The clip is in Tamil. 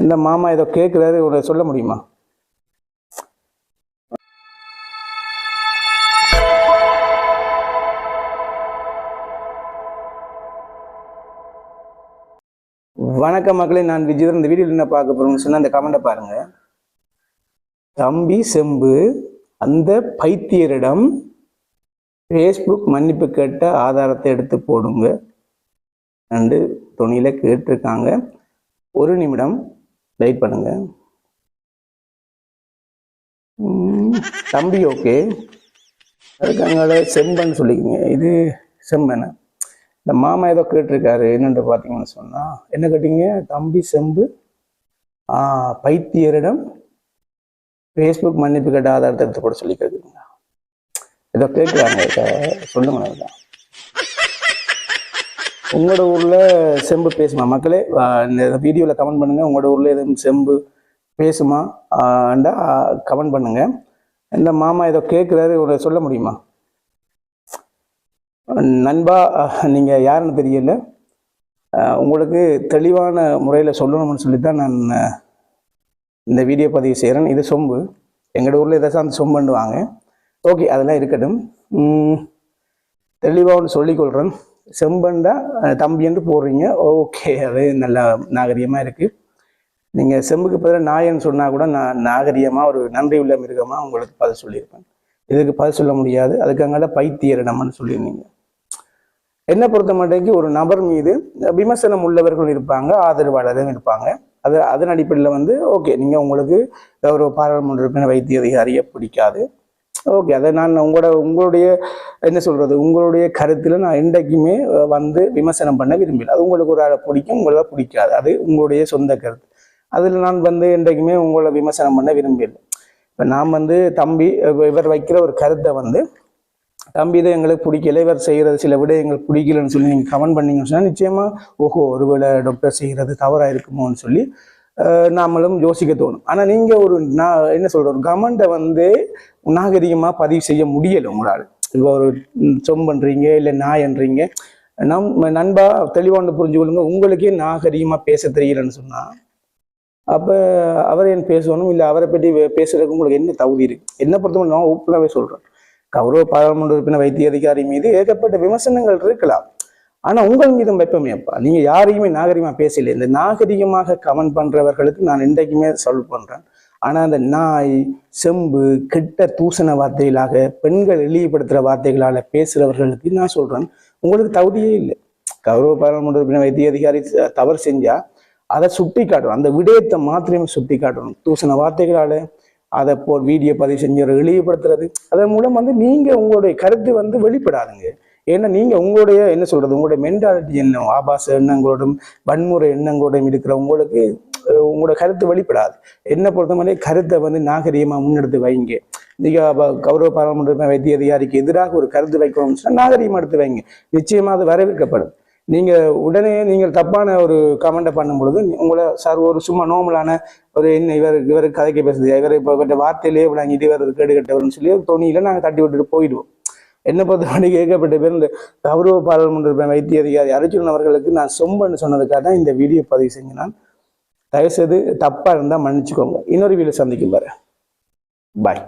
இந்த மாமா ஏதோ கேட்குறாரு ஒரு சொல்ல முடியுமா? வணக்கம் மக்களே நான் விஜய் இந்த வீடியோவில் என்ன பார்க்க போறோம்னு சொன்னா அந்த கமெண்ட்டை பாருங்க. தம்பி செம்பு அந்த பைத்தியரிடம் ஃபேஸ்புக் மன்னிப்பு கேட்ட ஆதாரத்தை எடுத்து போடுங்க. ரெண்டு துணியில கேட்டிருக்காங்க. ஒரு நிமிடம். லைட் பண்ணுங்க. தம்பி ஓகே அதுக்காங்கள செம்பன் சொல்லிக்கோங்க. இது செம்பன இந்த மாமா ஏதோ கேட்டிருக்காரு என்னென்று பார்த்தீங்கன்னு சொன்னால் என்ன கேட்டீங்க? தம்பி செம்பு பைத்தியரிடம் ஃபேஸ்புக் மன்னிப்பு கேட்ட ஆதாரத்தை எடுத்து போட சொல்லி கேட்குறீங்க ஏதோ கேட்குறாங்க சொல்லுங்க அதுதான் உங்களோட ஊர்ல செம்பு பேசுமா? மக்களே இந்த வீடியோல கமெண்ட் பண்ணுங்க. உங்களோட ஊர்ல எதுவும் செம்பு பேசுமா? அண்டா கமெண்ட் பண்ணுங்க. இந்த மாமா ஏதோ கேட்குறாரு உங்களை சொல்ல முடியுமா? நண்பா நீங்கள் நீங்க யாருன்னு தெரியல. உங்களுக்கு தெளிவான முறையில் சொல்லணும்னு சொல்லி தான் நான் இந்த வீடியோ பதிவு செய்கிறேன் இது சொம்பு. எங்களோட ஊரில் ஏதாச்சும் அந்த சொம்புண்டுவாங்க ஓகே அதெல்லாம் இருக்கட்டும். தெளிவாக ஒன்று சொல்லிக்கொள்கிறேன் செம்பண்டா தம்பி என்று போடுறீங்க. ஓகே அது நல்லா நாகரிகமாக இருக்குது நீங்கள் செம்புக்கு பதிலாக நாயன்னு சொன்னால் கூட நான் நாகரிகமாக ஒரு நன்றி உள்ள மிருகமாக உங்களுக்கு பதில் சொல்லியிருப்பேன். இதுக்கு பதில் சொல்ல முடியாது. அதுக்காக நம்மன்னு சொல்லியிருந்தீங்க. என்னை பொறுத்த மட்டும் ஒரு நபர் மீது விமர்சனம் உள்ளவர்கள் இருப்பாங்க ஆதரவாளரும் இருப்பாங்க. அது அதன் அடிப்படையில் வந்து ஓகே நீங்கள் உங்களுக்கு ஒரு பாராளுமன்ற உறுப்பினர் வைத்திய அதிகாரியை பிடிக்காது. ஓகே அதை நான் உங்களோட உங்களுடைய என்ன சொல்கிறது உங்களுடைய கருத்தில் நான் என்றைக்குமே வந்து விமர்சனம் பண்ண விரும்பல. அது உங்களுக்கு ஒரு ஆளை பிடிக்கும் உங்களை பிடிக்காது. அது உங்களுடைய சொந்த கருத்து. அதில் நான் வந்து என்றைக்குமே உங்களை விமர்சனம் பண்ண விரும்பல. இப்போ நான் வந்து தம்பி இவர் வைக்கிற ஒரு கருத்தை வந்து தம்பி இதை எங்களுக்கு பிடிக்கல இவர் செய்கிறது சில விட எங்களுக்கு பிடிக்கலன்னு சொல்லி நீங்கள் கமெண்ட் பண்ணீங்கன்னு சொன்னால் நிச்சயமாக ஓஹோ ஒருவேளை டாக்டர் செய்கிறது தவறாக இருக்குமோன்னு சொல்லி நாமளும் யோசிக்க தோணும். ஆனால் நீங்கள் ஒரு நான் என்ன சொல்கிற ஒரு கமெண்ட்டை வந்து நாகரிகமாக பதிவு செய்ய முடியலை உங்களால். இப்போ ஒரு ம், சொம்பன்றீங்க இல்லை நாயன்றீங்க நம் நண்பா தெளிவான புரிஞ்சு கொள்ளுங்க. உங்களுக்கே நாகரிகமாக பேச தெரியலன்னு சொன்னால் அப்போ அவர் என் பேசணும்? இல்லை அவரை பற்றி பேசுறதுக்கு உங்களுக்கு என்ன தகுதி இருக்கு? என்னை பொறுத்தவரை நான் ஓப்பனாகவே சொல்கிறேன் கௌரவ பாராளுமன்ற உறுப்பினர் வைத்திய அதிகாரி மீது ஏகப்பட்ட விமர்சனங்கள் இருக்கலாம். ஆனா உங்கள் மீதும் வைப்பமே அப்பா. நீங்க யாரையுமே நாகரிகமா பேசல. இந்த நாகரிகமாக கமெண்ட் பண்றவர்களுக்கு நான் இன்றைக்குமே சால்வ் பண்றேன். ஆனா அந்த நாய் செம்பு கெட்ட தூசண வார்த்தைகளாக பெண்கள் இழிவுபடுத்துற வார்த்தைகளால பேசுறவர்களுக்கு நான் சொல்றேன். உங்களுக்கு தகுதியே இல்லை. கௌரவ பாராளுமன்ற உறுப்பினர் வைத்திய அதிகாரி தவறு செஞ்சா அதை சுட்டி காட்டணும் அந்த விடயத்தை மாத்திரமே சுட்டி காட்டணும் தூசண வார்த்தைகளால அதை போ வீடியோ பதிவு செஞ்சு ஒரு இழிவுபடுத்துறது அதன் மூலம் வந்து நீங்க உங்களுடைய கருத்து வந்து வெளிப்படாதுங்க. ஏன்னா நீங்கள் உங்களுடைய என்ன சொல்கிறது உங்களுடைய மென்டாலிட்டி என்ன? ஆபாச எண்ணங்களோடும் வன்முறை எண்ணங்களோடும் இருக்கிற உங்களுக்கு உங்களோட கருத்து வெளிப்படாது. என்ன பொறுத்தவரை கருத்தை வந்து நாகரீகமாக முன்னெடுத்து வைங்க. நீங்கள் கௌரவ பாராளுமன்ற வைத்திய அதிகாரிக்கு எதிராக ஒரு கருத்து வைக்கணும்னு சொன்னால் நாகரீகமாக எடுத்து வைங்க. நிச்சயமா அது வரவேற்கப்படும். நீங்கள் உடனே நீங்கள் தப்பான ஒரு கமெண்ட்டை பண்ணும் பொழுது உங்களை சார் ஒரு சும்மா நோமலான ஒரு என்ன இவர் இவர் கதைக்கு பேசுது இவர் இப்போ வார்த்தையிலேயே விளங்கிட்டு இவர் கேடு கட்டவர்னு சொல்லி ஒரு நாங்கள் தட்டி விட்டுட்டு போயிடுவோம். என்ன பொறுத்தவரை கேட்கப்பட்ட பேர் இந்த கௌரவ பாராளுமன்ற வைத்திய அதிகாரி அர்ஜுனன் அவர்களுக்கு நான் சொம்பன்னு சொன்னதுக்காக தான் இந்த வீடியோ பதிவு செஞ்சு நான் தயவுசெய்து தப்பாக இருந்தால் மன்னிச்சுக்கோங்க. இன்னொரு வீடியோ சந்திக்கும் பாரு பாய்